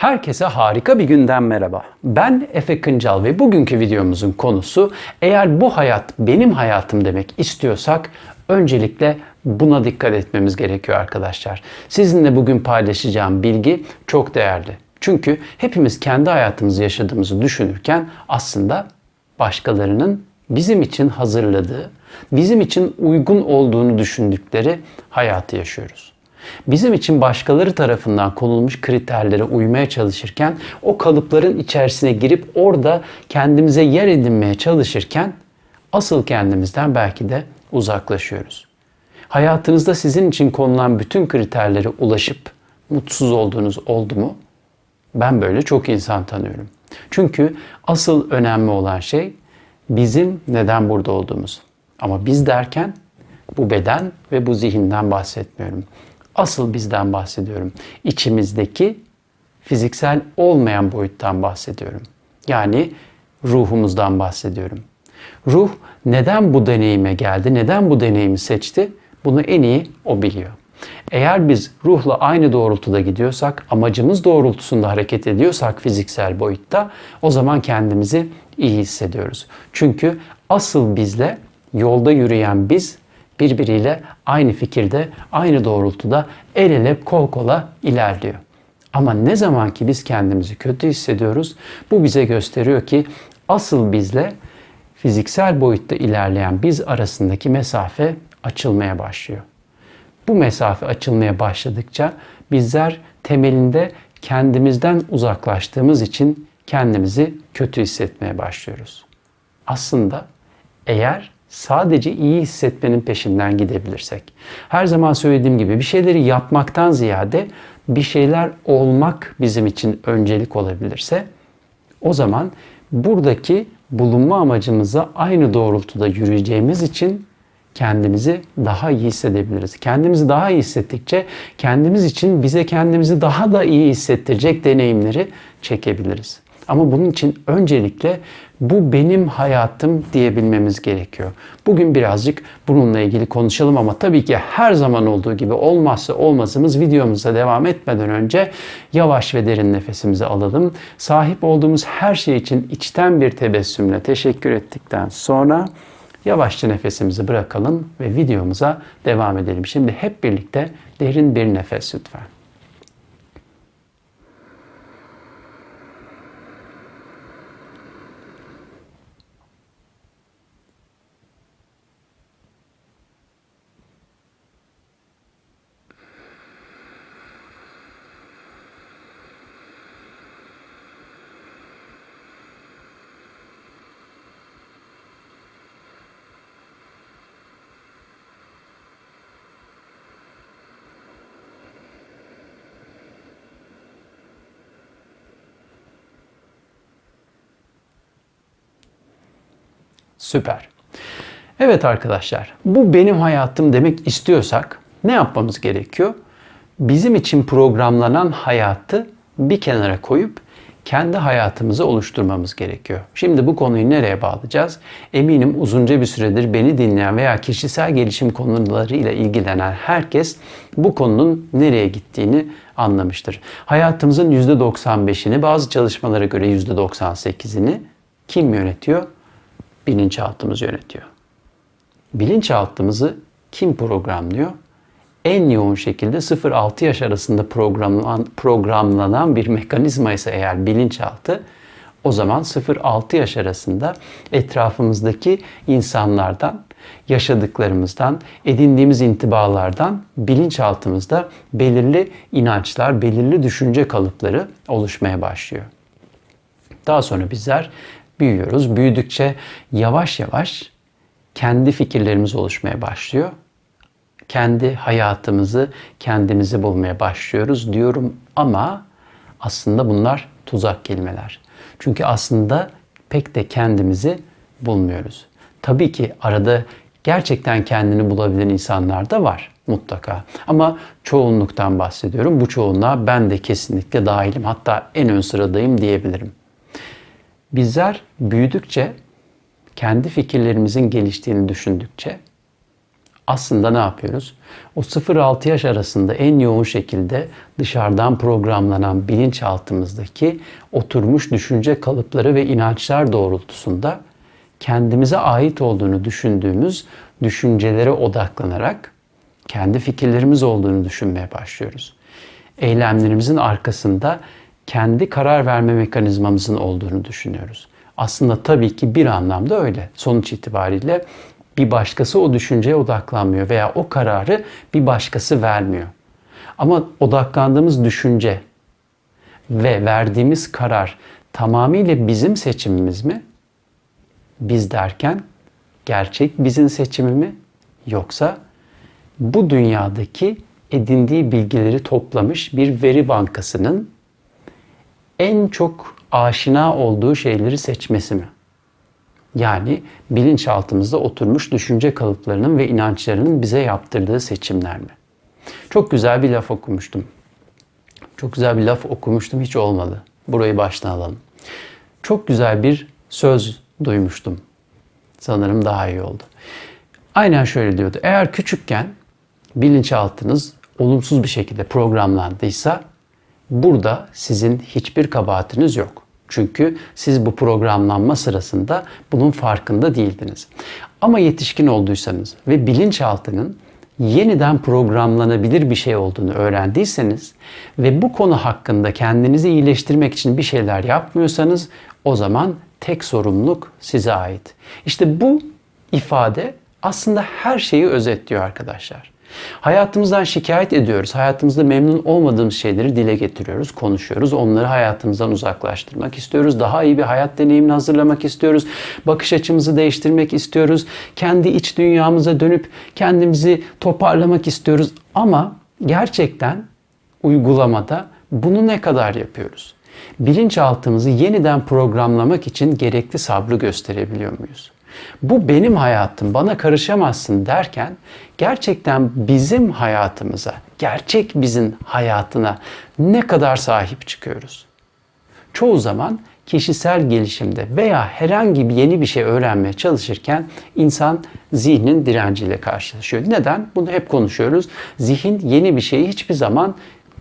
Herkese harika bir günden merhaba. Ben Efe Kıncal ve bugünkü videomuzun konusu eğer bu hayat benim hayatım demek istiyorsak öncelikle buna dikkat etmemiz gerekiyor arkadaşlar. Sizinle bugün paylaşacağım bilgi çok değerli. Çünkü hepimiz kendi hayatımızı yaşadığımızı düşünürken aslında başkalarının bizim için hazırladığı, bizim için uygun olduğunu düşündükleri hayatı yaşıyoruz. Bizim için başkaları tarafından konulmuş kriterlere uymaya çalışırken o kalıpların içerisine girip orada kendimize yer edinmeye çalışırken asıl kendimizden belki de uzaklaşıyoruz. Hayatınızda sizin için konulan bütün kriterlere ulaşıp mutsuz olduğunuz oldu mu? Ben böyle çok insan tanıyorum. Çünkü asıl önemli olan şey bizim neden burada olduğumuz. Ama biz derken bu beden ve bu zihinden bahsetmiyorum. Asıl bizden bahsediyorum. İçimizdeki fiziksel olmayan boyuttan bahsediyorum. Yani ruhumuzdan bahsediyorum. Ruh neden bu deneyime geldi, neden bu deneyimi seçti? Bunu en iyi o biliyor. Eğer biz ruhla aynı doğrultuda gidiyorsak, amacımız doğrultusunda hareket ediyorsak fiziksel boyutta o zaman kendimizi iyi hissediyoruz. Çünkü asıl bizle yolda yürüyen biz birbiriyle aynı fikirde, aynı doğrultuda el ele kol kola ilerliyor. Ama ne zaman ki biz kendimizi kötü hissediyoruz, bu bize gösteriyor ki asıl bizle fiziksel boyutta ilerleyen biz arasındaki mesafe açılmaya başlıyor. Bu mesafe açılmaya başladıkça bizler temelinde kendimizden uzaklaştığımız için kendimizi kötü hissetmeye başlıyoruz. Aslında eğer sadece iyi hissetmenin peşinden gidebilirsek. Her zaman söylediğim gibi bir şeyleri yapmaktan ziyade bir şeyler olmak bizim için öncelik olabilirse o zaman buradaki bulunma amacımıza aynı doğrultuda yürüyeceğimiz için kendimizi daha iyi hissedebiliriz. Kendimizi daha iyi hissettikçe kendimiz için bize kendimizi daha da iyi hissettirecek deneyimleri çekebiliriz. Ama bunun için öncelikle bu benim hayatım diyebilmemiz gerekiyor. Bugün birazcık bununla ilgili konuşalım ama tabii ki her zaman olduğu gibi olmazsa olmazımız videomuza devam etmeden önce yavaş ve derin nefesimizi alalım. Sahip olduğumuz her şey için içten bir tebessümle teşekkür ettikten sonra yavaşça nefesimizi bırakalım ve videomuza devam edelim. Şimdi hep birlikte derin bir nefes lütfen. Süper. Evet arkadaşlar, bu benim hayatım demek istiyorsak ne yapmamız gerekiyor? Bizim için programlanan hayatı bir kenara koyup kendi hayatımızı oluşturmamız gerekiyor. Şimdi bu konuyu nereye bağlayacağız? Eminim uzunca bir süredir beni dinleyen veya kişisel gelişim konularıyla ilgilenen herkes bu konunun nereye gittiğini anlamıştır. Hayatımızın %95'ini bazı çalışmalara göre %98'ini kim yönetiyor? Bilinçaltımız yönetiyor. Bilinçaltımızı kim programlıyor? En yoğun şekilde 0-6 yaş arasında programlanan, programlanan bir mekanizma ise eğer bilinçaltı o zaman 0-6 yaş arasında etrafımızdaki insanlardan, yaşadıklarımızdan, edindiğimiz intibalardan bilinçaltımızda belirli inançlar, belirli düşünce kalıpları oluşmaya başlıyor. Daha sonra bizler büyüyoruz. Büyüdükçe yavaş yavaş kendi fikirlerimiz oluşmaya başlıyor. Kendi hayatımızı kendimizi bulmaya başlıyoruz diyorum ama aslında bunlar tuzak kelimeler. Çünkü aslında pek de kendimizi bulmuyoruz. Tabii ki arada gerçekten kendini bulabilen insanlar da var mutlaka. Ama çoğunluktan bahsediyorum. Bu çoğunluğa ben de kesinlikle dahilim. Hatta en ön sıradayım diyebilirim. Bizler büyüdükçe, kendi fikirlerimizin geliştiğini düşündükçe aslında ne yapıyoruz? O 0-6 yaş arasında en yoğun şekilde dışarıdan programlanan bilinçaltımızdaki oturmuş düşünce kalıpları ve inançlar doğrultusunda kendimize ait olduğunu düşündüğümüz düşüncelere odaklanarak kendi fikirlerimiz olduğunu düşünmeye başlıyoruz. Eylemlerimizin arkasında kendi karar verme mekanizmamızın olduğunu düşünüyoruz. Aslında tabii ki bir anlamda öyle. Sonuç itibariyle bir başkası o düşünceye odaklanmıyor veya o kararı bir başkası vermiyor. Ama odaklandığımız düşünce ve verdiğimiz karar tamamıyla bizim seçimimiz mi? Biz derken gerçek bizim seçimi mi? Yoksa bu dünyadaki edindiği bilgileri toplamış bir veri bankasının en çok aşina olduğu şeyleri seçmesi mi? Yani bilinçaltımızda oturmuş düşünce kalıplarının ve inançlarının bize yaptırdığı seçimler mi? Çok güzel bir laf okumuştum. Çok güzel bir laf okumuştum hiç olmadı. Burayı baştan alalım. Çok güzel bir söz duymuştum. Sanırım daha iyi oldu. Aynen şöyle diyordu. Eğer küçükken bilinçaltınız olumsuz bir şekilde programlandıysa burada sizin hiçbir kabahatiniz yok. Çünkü siz bu programlanma sırasında bunun farkında değildiniz. Ama yetişkin olduysanız ve bilinçaltının yeniden programlanabilir bir şey olduğunu öğrendiyseniz ve bu konu hakkında kendinizi iyileştirmek için bir şeyler yapmıyorsanız o zaman tek sorumluluk size ait. İşte bu ifade aslında her şeyi özetliyor arkadaşlar. Hayatımızdan şikayet ediyoruz. Hayatımızda memnun olmadığımız şeyleri dile getiriyoruz, konuşuyoruz. Onları hayatımızdan uzaklaştırmak istiyoruz. Daha iyi bir hayat deneyimini hazırlamak istiyoruz. Bakış açımızı değiştirmek istiyoruz. Kendi iç dünyamıza dönüp kendimizi toparlamak istiyoruz. Ama gerçekten uygulamada bunu ne kadar yapıyoruz? Bilinçaltımızı yeniden programlamak için gerekli sabrı gösterebiliyor muyuz? Bu benim hayatım, bana karışamazsın derken gerçekten bizim hayatımıza, gerçek bizim hayatına ne kadar sahip çıkıyoruz? Çoğu zaman kişisel gelişimde veya herhangi bir yeni bir şey öğrenmeye çalışırken insan zihnin direnciyle karşılaşıyor. Neden? Bunu hep konuşuyoruz. Zihin yeni bir şeyi hiçbir zaman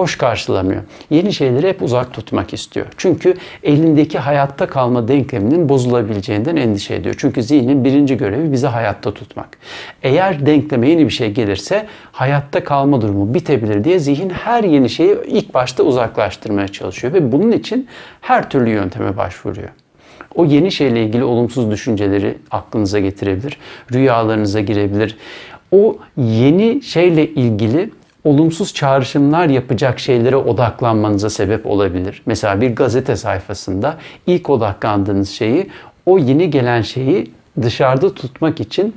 hoş karşılamıyor. Yeni şeyleri hep uzak tutmak istiyor. Çünkü elindeki hayatta kalma denkleminin bozulabileceğinden endişe ediyor. Çünkü zihnin birinci görevi bizi hayatta tutmak. Eğer denkleme yeni bir şey gelirse hayatta kalma durumu bitebilir diye zihin her yeni şeyi ilk başta uzaklaştırmaya çalışıyor ve bunun için her türlü yönteme başvuruyor. O yeni şeyle ilgili olumsuz düşünceleri aklınıza getirebilir, rüyalarınıza girebilir. O yeni şeyle ilgili olumsuz çağrışımlar yapacak şeylere odaklanmanıza sebep olabilir. Mesela bir gazete sayfasında ilk odaklandığınız şeyi o yeni gelen şeyi dışarıda tutmak için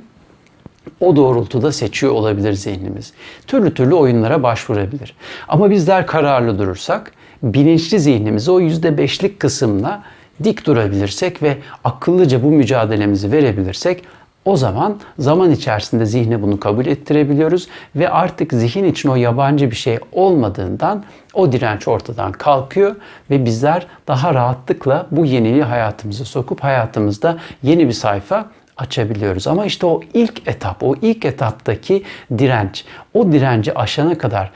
o doğrultuda seçiyor olabilir zihnimiz. Türlü türlü oyunlara başvurabilir. Ama bizler kararlı durursak bilinçli zihnimizi o %5'lik kısımla dik durabilirsek ve akıllıca bu mücadelemizi verebilirsek o zaman zaman içerisinde zihne bunu kabul ettirebiliyoruz ve artık zihin için o yabancı bir şey olmadığından o direnç ortadan kalkıyor ve bizler daha rahatlıkla bu yeniliği hayatımıza sokup hayatımızda yeni bir sayfa açabiliyoruz. Ama işte o ilk etap, o ilk etaptaki direnç, o direnci aşana kadar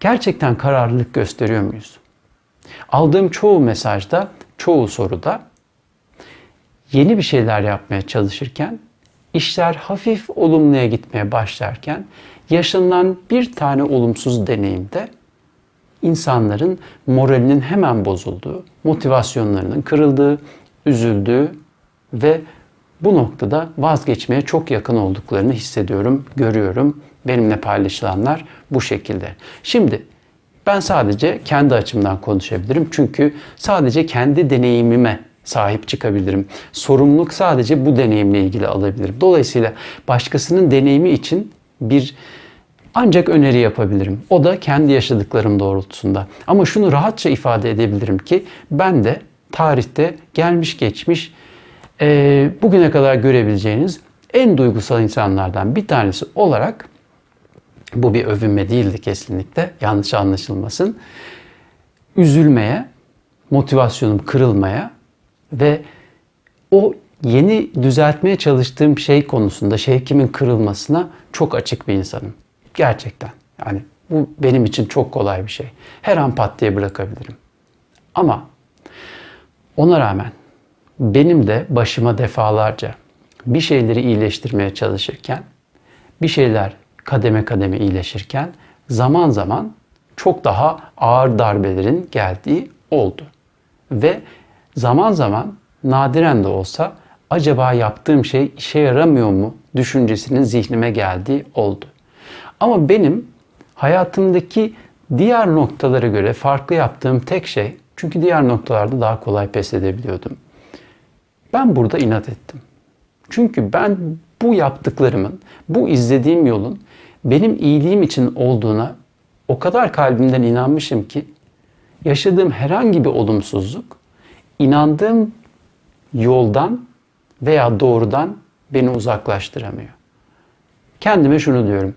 gerçekten kararlılık gösteriyor muyuz? Aldığım çoğu mesajda, çoğu soruda yeni bir şeyler yapmaya çalışırken işler hafif olumluya gitmeye başlarken yaşanılan bir tane olumsuz deneyimde insanların moralinin hemen bozulduğu, motivasyonlarının kırıldığı, üzüldüğü ve bu noktada vazgeçmeye çok yakın olduklarını hissediyorum, görüyorum. Benimle paylaşılanlar bu şekilde. Şimdi ben sadece kendi açımdan konuşabilirim. Çünkü sadece kendi deneyimime sahip çıkabilirim. Sorumluluk sadece bu deneyimle ilgili alabilirim. Dolayısıyla başkasının deneyimi için bir ancak öneri yapabilirim. O da kendi yaşadıklarım doğrultusunda. Ama şunu rahatça ifade edebilirim ki ben de tarihte gelmiş geçmiş e, bugüne kadar görebileceğiniz en duygusal insanlardan bir tanesi olarak bu bir övünme değildi kesinlikle yanlış anlaşılmasın. Üzülmeye, motivasyonum kırılmaya ve o yeni düzeltmeye çalıştığım şey konusunda şevkimin kırılmasına çok açık bir insanım. Gerçekten. Yani bu benim için çok kolay bir şey. Her an pat diye bırakabilirim. Ama ona rağmen benim de başıma defalarca bir şeyleri iyileştirmeye çalışırken, bir şeyler kademe kademe iyileşirken zaman zaman çok daha ağır darbelerin geldiği oldu. Ve zaman zaman nadiren de olsa acaba yaptığım şey işe yaramıyor mu düşüncesinin zihnime geldiği oldu. Ama benim hayatımdaki diğer noktalara göre farklı yaptığım tek şey çünkü diğer noktalarda daha kolay pes edebiliyordum. Ben burada inat ettim. Çünkü ben bu yaptıklarımın, bu izlediğim yolun benim iyiliğim için olduğuna o kadar kalbimden inanmışım ki yaşadığım herhangi bir olumsuzluk inandığım yoldan veya doğrudan beni uzaklaştıramıyor. Kendime şunu diyorum.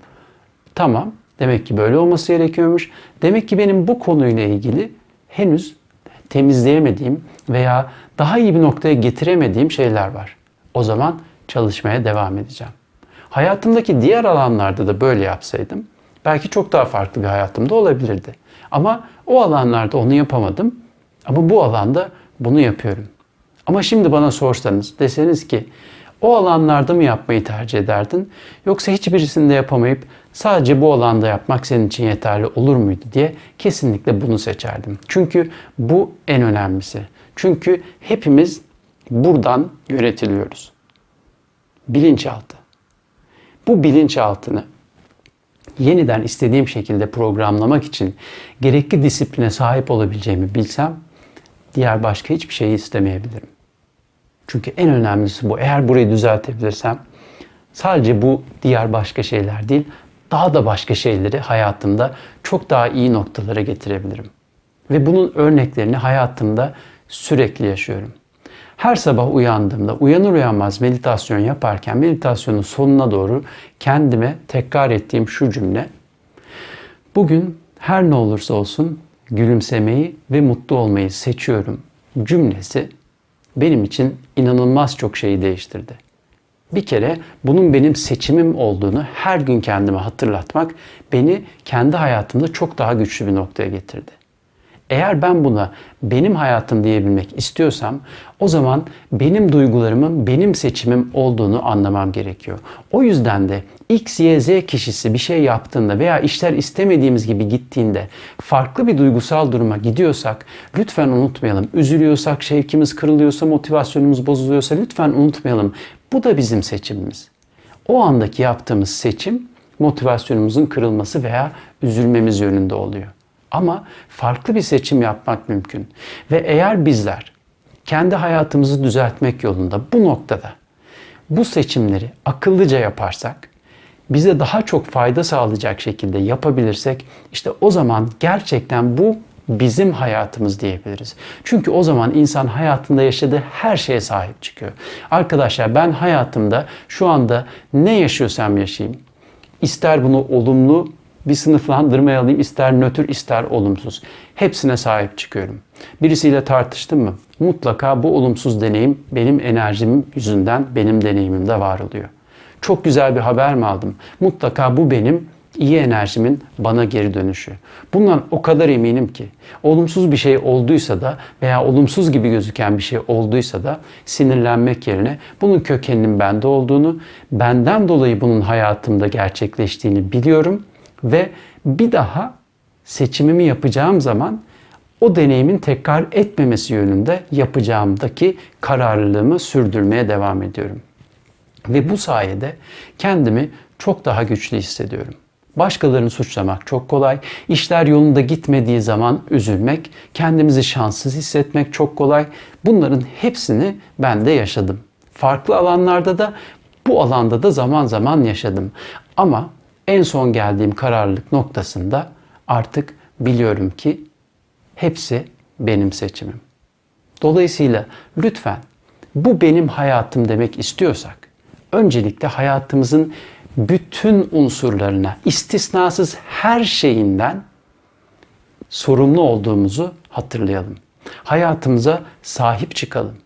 Tamam, demek ki böyle olması gerekiyormuş. Demek ki benim bu konuyla ilgili henüz temizleyemediğim veya daha iyi bir noktaya getiremediğim şeyler var. O zaman çalışmaya devam edeceğim. Hayatımdaki diğer alanlarda da böyle yapsaydım belki çok daha farklı bir hayatımda olabilirdi. Ama o alanlarda onu yapamadım. Ama bu alanda bunu yapıyorum. Ama şimdi bana sorsanız deseniz ki o alanlarda mı yapmayı tercih ederdin yoksa hiçbirisinde yapamayıp sadece bu alanda yapmak senin için yeterli olur muydu diye kesinlikle bunu seçerdim. Çünkü bu en önemlisi. Çünkü hepimiz buradan yönetiliyoruz. Bilinçaltı. Bu bilinçaltını yeniden istediğim şekilde programlamak için gerekli disipline sahip olabileceğimi bilsem diğer başka hiçbir şeyi istemeyebilirim. Çünkü en önemlisi bu. Eğer burayı düzeltebilirsem sadece bu diğer başka şeyler değil, daha da başka şeyleri hayatımda çok daha iyi noktalara getirebilirim. Ve bunun örneklerini hayatımda sürekli yaşıyorum. Her sabah uyandığımda uyanır uyanmaz meditasyon yaparken meditasyonun sonuna doğru kendime tekrar ettiğim şu cümle. Bugün her ne olursa olsun gülümsemeyi ve mutlu olmayı seçiyorum cümlesi benim için inanılmaz çok şeyi değiştirdi. Bir kere bunun benim seçimim olduğunu her gün kendime hatırlatmak beni kendi hayatımda çok daha güçlü bir noktaya getirdi. Eğer ben buna benim hayatım diyebilmek istiyorsam o zaman benim duygularımın benim seçimim olduğunu anlamam gerekiyor. O yüzden de X, Y, Z kişisi bir şey yaptığında veya işler istemediğimiz gibi gittiğinde farklı bir duygusal duruma gidiyorsak lütfen unutmayalım. Üzülüyorsak, şevkimiz kırılıyorsa, motivasyonumuz bozuluyorsa lütfen unutmayalım. Bu da bizim seçimimiz. O andaki yaptığımız seçim motivasyonumuzun kırılması veya üzülmemiz yönünde oluyor. Ama farklı bir seçim yapmak mümkün. Ve eğer bizler kendi hayatımızı düzeltmek yolunda bu noktada bu seçimleri akıllıca yaparsak, bize daha çok fayda sağlayacak şekilde yapabilirsek işte o zaman gerçekten bu bizim hayatımız diyebiliriz. Çünkü o zaman insan hayatında yaşadığı her şeye sahip çıkıyor. Arkadaşlar ben hayatımda şu anda ne yaşıyorsam yaşayayım. İster bunu olumlu bir sınıflandırmaya alayım ister nötr ister olumsuz. Hepsine sahip çıkıyorum. Birisiyle tartıştım mı? Mutlaka bu olumsuz deneyim benim enerjim yüzünden benim deneyimimde var oluyor. Çok güzel bir haber mi aldım? Mutlaka bu benim iyi enerjimin bana geri dönüşü. Bundan o kadar eminim ki olumsuz bir şey olduysa da veya olumsuz gibi gözüken bir şey olduysa da sinirlenmek yerine bunun kökeninin bende olduğunu, benden dolayı bunun hayatımda gerçekleştiğini biliyorum ve bir daha seçimimi yapacağım zaman o deneyimin tekrar etmemesi yönünde yapacağımdaki kararlılığımı sürdürmeye devam ediyorum. Ve bu sayede kendimi çok daha güçlü hissediyorum. Başkalarını suçlamak çok kolay. İşler yolunda gitmediği zaman üzülmek, kendimizi şanssız hissetmek çok kolay. Bunların hepsini ben de yaşadım. Farklı alanlarda da bu alanda da zaman zaman yaşadım. Ama en son geldiğim kararlılık noktasında artık biliyorum ki hepsi benim seçimim. Dolayısıyla lütfen bu benim hayatım demek istiyorsak öncelikle hayatımızın bütün unsurlarına, istisnasız her şeyinden sorumlu olduğumuzu hatırlayalım. Hayatımıza sahip çıkalım.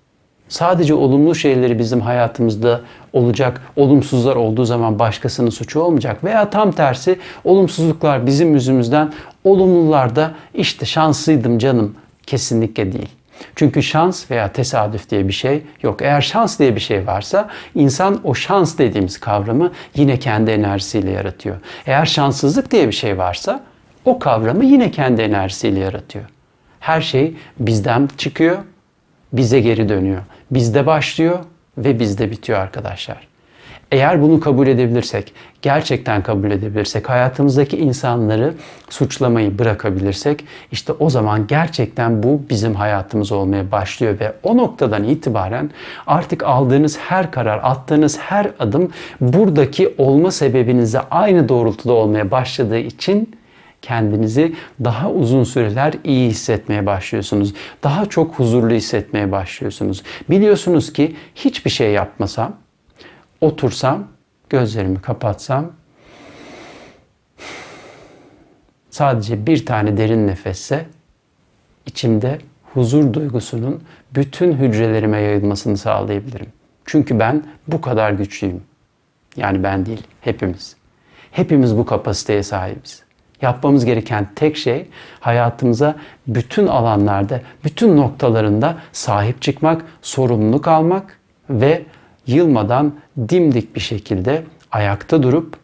Sadece olumlu şeyleri bizim hayatımızda olacak, olumsuzlar olduğu zaman başkasının suçu olmayacak. Veya tam tersi olumsuzluklar bizim yüzümüzden, olumlular da işte şanslıydım canım kesinlikle değil. Çünkü şans veya tesadüf diye bir şey yok. Eğer şans diye bir şey varsa insan o şans dediğimiz kavramı yine kendi enerjisiyle yaratıyor. Eğer şanssızlık diye bir şey varsa o kavramı yine kendi enerjisiyle yaratıyor. Her şey bizden çıkıyor, bize geri dönüyor. Bizde başlıyor ve bizde bitiyor arkadaşlar. Eğer bunu kabul edebilirsek, gerçekten kabul edebilirsek, hayatımızdaki insanları suçlamayı bırakabilirsek, işte o zaman gerçekten bu bizim hayatımız olmaya başlıyor ve o noktadan itibaren artık aldığınız her karar, attığınız her adım buradaki olma sebebinizle aynı doğrultuda olmaya başladığı için kendinizi daha uzun süreler iyi hissetmeye başlıyorsunuz. Daha çok huzurlu hissetmeye başlıyorsunuz. Biliyorsunuz ki hiçbir şey yapmasam, otursam, gözlerimi kapatsam, sadece bir tane derin nefesse içimde huzur duygusunun bütün hücrelerime yayılmasını sağlayabilirim. Çünkü ben bu kadar güçlüyüm. Yani ben değil, hepimiz. Hepimiz bu kapasiteye sahibiz. Yapmamız gereken tek şey hayatımıza bütün alanlarda, bütün noktalarında sahip çıkmak, sorumluluk almak ve yılmadan dimdik bir şekilde ayakta durup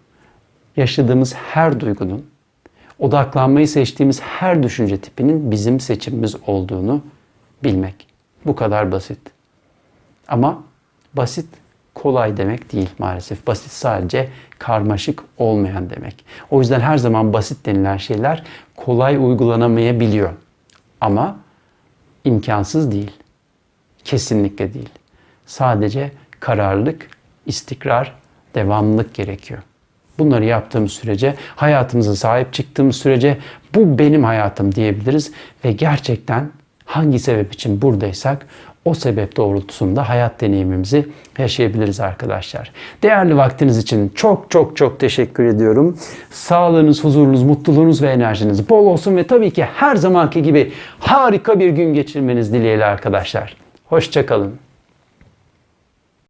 yaşadığımız her duygunun, odaklanmayı seçtiğimiz her düşünce tipinin bizim seçimimiz olduğunu bilmek. Bu kadar basit. Ama basit kolay demek değil maalesef. Basit sadece karmaşık olmayan demek. O yüzden her zaman basit denilen şeyler kolay uygulanamayabiliyor. Ama imkansız değil. Kesinlikle değil. Sadece kararlılık, istikrar, devamlılık gerekiyor. Bunları yaptığımız sürece, hayatımıza sahip çıktığımız sürece bu benim hayatım diyebiliriz ve gerçekten hangi sebep için buradaysak o sebep doğrultusunda hayat deneyimimizi yaşayabiliriz arkadaşlar. Değerli vaktiniz için çok çok çok teşekkür ediyorum. Sağlığınız, huzurunuz, mutluluğunuz ve enerjiniz bol olsun ve tabii ki her zamanki gibi harika bir gün geçirmeniz dileğiyle arkadaşlar. Hoşçakalın.